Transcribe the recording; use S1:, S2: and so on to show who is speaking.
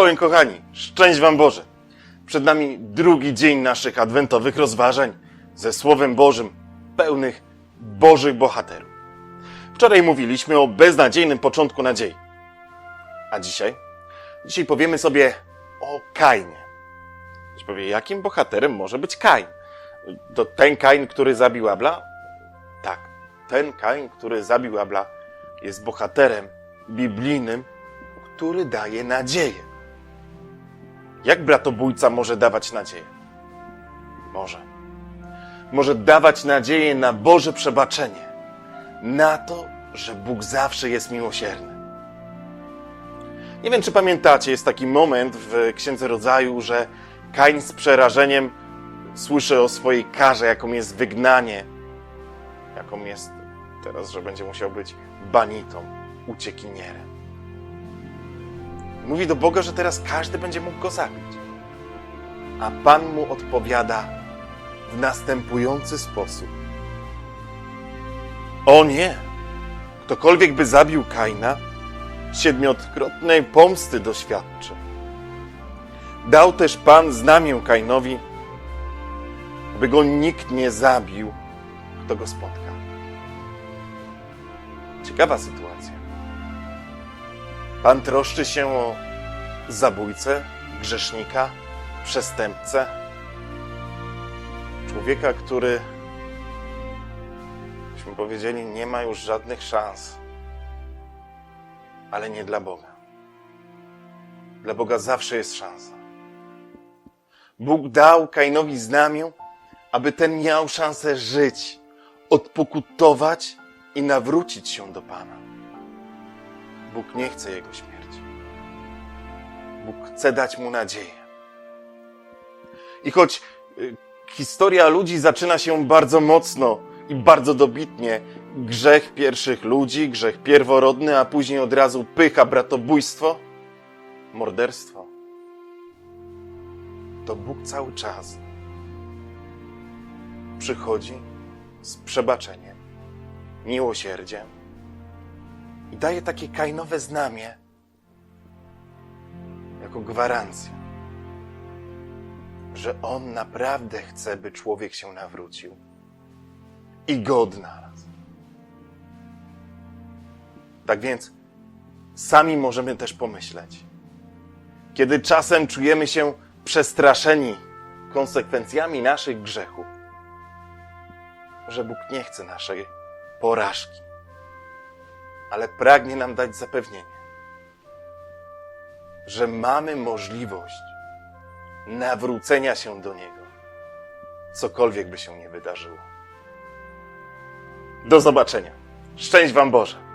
S1: Czołem kochani, szczęść Wam Boże. Przed nami drugi dzień naszych adwentowych rozważań ze Słowem Bożym, pełnych Bożych bohaterów. Wczoraj mówiliśmy o beznadziejnym początku nadziei. A dzisiaj? Dzisiaj powiemy sobie o Kainie. Ktoś powie, jakim bohaterem może być Kain? To ten Kain, który zabił Abla? Tak, ten Kain, który zabił Abla, jest bohaterem biblijnym, który daje nadzieję. Jak bratobójca może dawać nadzieję? Może. Może dawać nadzieję na Boże przebaczenie, na to, że Bóg zawsze jest miłosierny. Nie wiem, czy pamiętacie, jest taki moment w Księdze Rodzaju, że Kain z przerażeniem słyszy o swojej karze, jaką jest wygnanie, jaką jest teraz, że będzie musiał być banitą, uciekinierem. Mówi do Boga, że teraz każdy będzie mógł go zabić. A Pan mu odpowiada w następujący sposób. O nie! Ktokolwiek by zabił Kaina, siedmiokrotnej pomsty doświadczy. Dał też Pan znamię Kainowi, by go nikt nie zabił, kto go spotka. Ciekawa sytuacja. Pan troszczy się o zabójcę, grzesznika, przestępcę, człowieka, który, byśmy powiedzieli, nie ma już żadnych szans, ale nie dla Boga. Dla Boga zawsze jest szansa. Bóg dał Kainowi znamię, aby ten miał szansę żyć, odpokutować i nawrócić się do Pana. Bóg nie chce jego śmierci. Bóg chce dać mu nadzieję. I choć y, historia ludzi zaczyna się bardzo mocno i bardzo dobitnie, grzech pierwszych ludzi, grzech pierworodny, a później od razu pycha, bratobójstwo, morderstwo, to Bóg cały czas przychodzi z przebaczeniem, miłosierdziem, i daje takie kainowe znamie jako gwarancję, że on naprawdę chce, by człowiek się nawrócił i go odnalazł. Tak więc sami możemy też pomyśleć, kiedy czasem czujemy się przestraszeni konsekwencjami naszych grzechów, że Bóg nie chce naszej porażki ale pragnie nam dać zapewnienie, że mamy możliwość nawrócenia się do Niego, cokolwiek by się nie wydarzyło. Do zobaczenia. Szczęść Wam Boże!